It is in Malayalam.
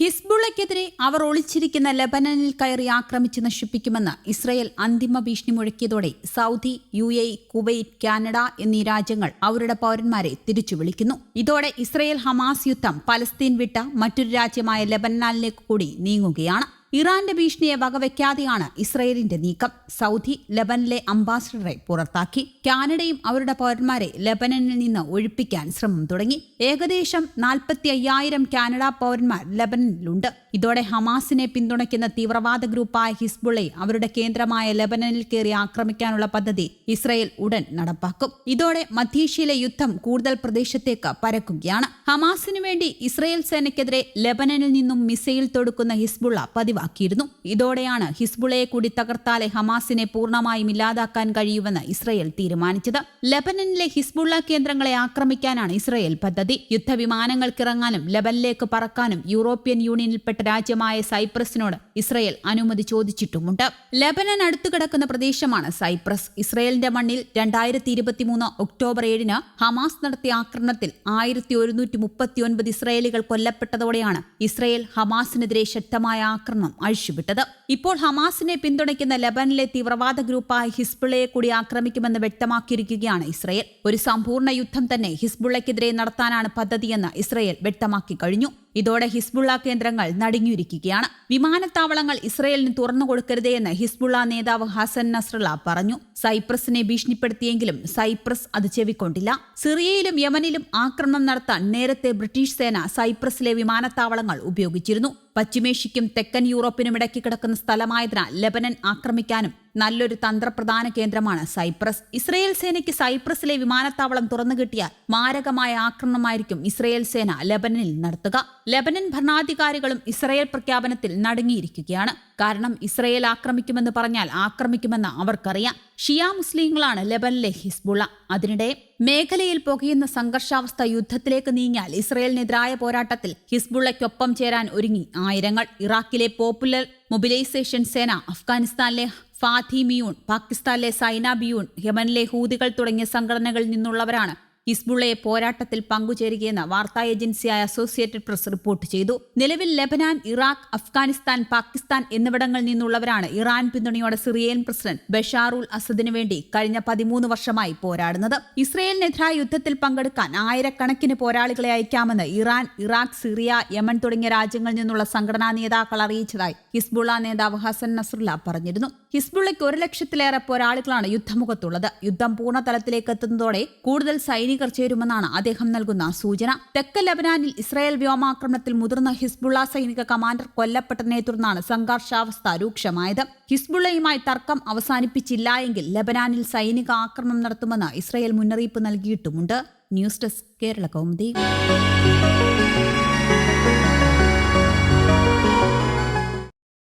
ഹിസ്ബുള്ളയ്ക്കെതിരെ അവർ ഒളിച്ചിരിക്കുന്ന ലബനനിൽ കയറി ആക്രമിച്ച് നശിപ്പിക്കുമെന്ന് ഇസ്രയേൽ അന്തിമ ഭീഷണി മുഴക്കിയതോടെ Saudi U A Kuwait Canada എന്നീ രാജ്യങ്ങൾ അവരുടെ പൌരന്മാരെ തിരിച്ചു വിളിക്കുന്നു. ഇതോടെ ഇസ്രയേൽ ഹമാസ് യുദ്ധം പലസ്തീൻ വിട്ട മറ്റൊരു രാജ്യമായ ലബനാനിലേക്ക് കൂടി നീങ്ങുകയാണ്. ഇറാന്റെ ഭീഷണിയെ വകവെക്കാതെയാണ് ഇസ്രയേലിന്റെ നീക്കം. സൗദി ലബനിലെ അംബാസിഡറെ പുറത്താക്കി. കാനഡയും അവരുടെ പൗരന്മാരെ ലബനനിൽ നിന്ന് ഒഴിപ്പിക്കാൻ ശ്രമം തുടങ്ങി. ഏകദേശം നാൽപ്പത്തി അയ്യായിരം കാനഡ പൗരന്മാർ ലബനനിലുണ്ട്. ഇതോടെ ഹമാസിനെ പിന്തുണയ്ക്കുന്ന തീവ്രവാദ ഗ്രൂപ്പായ ഹിസ്ബുള്ളെ അവരുടെ കേന്ദ്രമായ ലബനനിൽ കയറി ആക്രമിക്കാനുള്ള പദ്ധതി ഇസ്രയേൽ ഉടൻ നടപ്പാക്കും. ഇതോടെ മധ്യേഷ്യയിലെ യുദ്ധം കൂടുതൽ പ്രദേശത്തേക്ക് പരക്കുകയാണ്. ഹമാസിനു വേണ്ടി ഇസ്രയേൽ സേനയ്ക്കെതിരെ ലബനനിൽ നിന്നും മിസൈൽ തൊടുക്കുന്ന ഹിസ്ബുള്ള പതിവാക്കിയിരുന്നു. ഇതോടെയാണ് ഹിസ്ബുളയെ കൂടി തകർത്താലെ ഹമാസിനെ പൂർണമായും ഇല്ലാതാക്കാൻ കഴിയുമെന്ന് ഇസ്രയേൽ തീരുമാനിച്ചത്. ലബനനിലെ ഹിസ്ബുള്ള കേന്ദ്രങ്ങളെ ആക്രമിക്കാനാണ് ഇസ്രയേൽ പദ്ധതി. യുദ്ധവിമാനങ്ങൾക്കിറങ്ങാനും ലബനിലേക്ക് പറക്കാനും യൂറോപ്യൻ യൂണിയനിൽപ്പെട്ട രാജ്യമായ സൈപ്രസിനോട് ഇസ്രയേൽ അനുമതി ചോദിച്ചിട്ടുമുണ്ട്. ലബനൻ അടുത്തു കിടക്കുന്ന പ്രദേശമാണ് സൈപ്രസ്. ഇസ്രയേലിന്റെ മണ്ണിൽ രണ്ടായിരത്തി ഇരുപത്തിമൂന്ന് ഒക്ടോബർ ഏഴിന് ഹമാസ് നടത്തിയ ആക്രമണത്തിൽ ആയിരത്തി ഒരുന്നൂറ്റി മുപ്പത്തിയൊൻപത് ഇസ്രയേലികൾ കൊല്ലപ്പെട്ടതോടെയാണ് ഇസ്രയേൽ ഹമാസിനെതിരെ ശക്തമായ ആക്രമണം അഴിച്ചുവിട്ടത്. ഇപ്പോൾ ഹമാസിനെ പിന്തുണയ്ക്കുന്ന ലബനിലെ തീവ്രവാദ ഗ്രൂപ്പായ ഹിസ്ബുള്ളയെ കൂടി ആക്രമിക്കുമെന്ന് വ്യക്തമാക്കിയിരിക്കുകയാണ് ഇസ്രയേൽ. ഒരു സമ്പൂർണ യുദ്ധം തന്നെ ഹിസ്ബുള്ളയ്ക്കെതിരെ നടത്താനാണ് പദ്ധതിയെന്ന് ഇസ്രയേൽ വ്യക്തമാക്കി കഴിഞ്ഞു. ഇതോടെ ഹിസ്ബുള്ള കേന്ദ്രങ്ങൾ നടുങ്ങിയിരിക്കുകയാണ്. വിമാനത്താവളങ്ങൾ ഇസ്രയേലിന് തുറന്നു കൊടുക്കരുതേ എന്ന് ഹിസ്ബുള്ള നേതാവ് ഹസൻ നസ്രള പറഞ്ഞു. സൈപ്രസിനെ ഭീഷണിപ്പെടുത്തിയെങ്കിലും സൈപ്രസ് അത് ചെവിക്കൊണ്ടില്ല. സിറിയയിലും യമനിലും ആക്രമണം നടത്താൻ നേരത്തെ ബ്രിട്ടീഷ് സേന സൈപ്രസിലെ വിമാനത്താവളങ്ങൾ ഉപയോഗിച്ചിരുന്നു. പശ്ചിമേഷ്യയ്ക്കും തെക്കൻ യൂറോപ്പിനും ഇടയ്ക്ക് കിടക്കുന്ന സ്ഥലമായതിനാൽ ലെബനൻ ആക്രമിക്കാനും നല്ലൊരു തന്ത്രപ്രധാന കേന്ദ്രമാണ് സൈപ്രസ്. ഇസ്രയേൽ സേനയ്ക്ക് സൈപ്രസിലെ വിമാനത്താവളം തുറന്നു കിട്ടിയാൽ മാരകമായ ആക്രമണമായിരിക്കും ഇസ്രയേൽ സേന ലെബനനിൽ നടത്തുക. ലെബനൻ ഭരണാധികാരികളും ഇസ്രയേൽ പ്രഖ്യാപനത്തിൽ നടുങ്ങിയിരിക്കുകയാണ്. കാരണം ഇസ്രയേൽ ആക്രമിക്കുമെന്ന് പറഞ്ഞാൽ ആക്രമിക്കുമെന്ന് അവർക്കറിയാം. ഷിയ മുസ്ലിങ്ങളാണ് ലെബനിലെ ഹിസ്ബുള അതിനിടെ മേഖലയിൽ പുകയുന്ന സംഘർഷാവസ്ഥ യുദ്ധത്തിലേക്ക് നീങ്ങിയാൽ ഇസ്രയേലിനെതിരായ പോരാട്ടത്തിൽ ഹിസ്ബുള്ളയ്ക്കൊപ്പം ചേരാൻ ഒരുങ്ങി ആയിരങ്ങൾ. ഇറാഖിലെ പോപ്പുലർ മൊബിലൈസേഷൻ സേന അഫ്ഗാനിസ്ഥാനിലെ ഫാത്തി മിയൂൺ പാകിസ്ഥാനിലെ സൈന ബിയൂൺ യമനിലെ ഹൂതികൾ തുടങ്ങിയ സംഘടനകളിൽ നിന്നുള്ളവരാണ് ഹിസ്ബുള്ളയെ പോരാട്ടത്തിൽ പങ്കുചേരുകയെന്ന് വാർത്താ ഏജൻസിയായ അസോസിയേറ്റഡ് പ്രസ് റിപ്പോർട്ട് ചെയ്തു. നിലവിൽ ലെബനാൻ ഇറാഖ് അഫ്ഗാനിസ്ഥാൻ പാകിസ്ഥാൻ എന്നിവിടങ്ങളിൽ നിന്നുള്ളവരാണ് ഇറാൻ പിന്തുണയോടെ സിറിയൻ പ്രസിഡന്റ് ബഷാറുൽ അസദിനു വേണ്ടി കഴിഞ്ഞ പതിമൂന്ന് വർഷമായി പോരാടുന്നത്. ഇസ്രയേലിനെതിരായ യുദ്ധത്തിൽ പങ്കെടുക്കാൻ ആയിരക്കണക്കിന് പോരാളികളെ അയക്കാമെന്ന് ഇറാൻ ഇറാഖ് സിറിയ യമൻ തുടങ്ങിയ രാജ്യങ്ങളിൽ നിന്നുള്ള സംഘടനാ നേതാക്കൾ അറിയിച്ചതായി ഹിസ്ബുള്ള നേതാവ് ഹസൻ നസ്രുല്ല പറഞ്ഞിരുന്നു. ഹിസ്ബുള്ളയ്ക്ക് ഒരു ലക്ഷത്തിലേറെ പോരാളികളാണ് യുദ്ധമുഖത്തുള്ളത്. യുദ്ധം പൂർണ തലത്തിലേക്ക് എത്തുന്നതോടെ കൂടുതൽ സൈനികർ ചേരുമെന്നാണ് അദ്ദേഹം നൽകുന്ന സൂചന. തെക്കൻ ലബനാനിൽ ഇസ്രായേൽ വ്യോമാക്രമണത്തിൽ മുതിർന്ന ഹിസ്ബുള്ള സൈനിക കമാൻഡർ കൊല്ലപ്പെട്ടതിനെ തുടർന്നാണ് സംഘർഷാവസ്ഥ രൂക്ഷമായത്. ഹിസ്ബുള്ളയുമായി തർക്കം അവസാനിപ്പിച്ചില്ല എങ്കിൽ ലബനാനിൽ സൈനിക ആക്രമണം നടത്തുമെന്ന് ഇസ്രായേൽ മുന്നറിയിപ്പ് നൽകിയിട്ടുമുണ്ട്. News desk Kerala Kaumudi.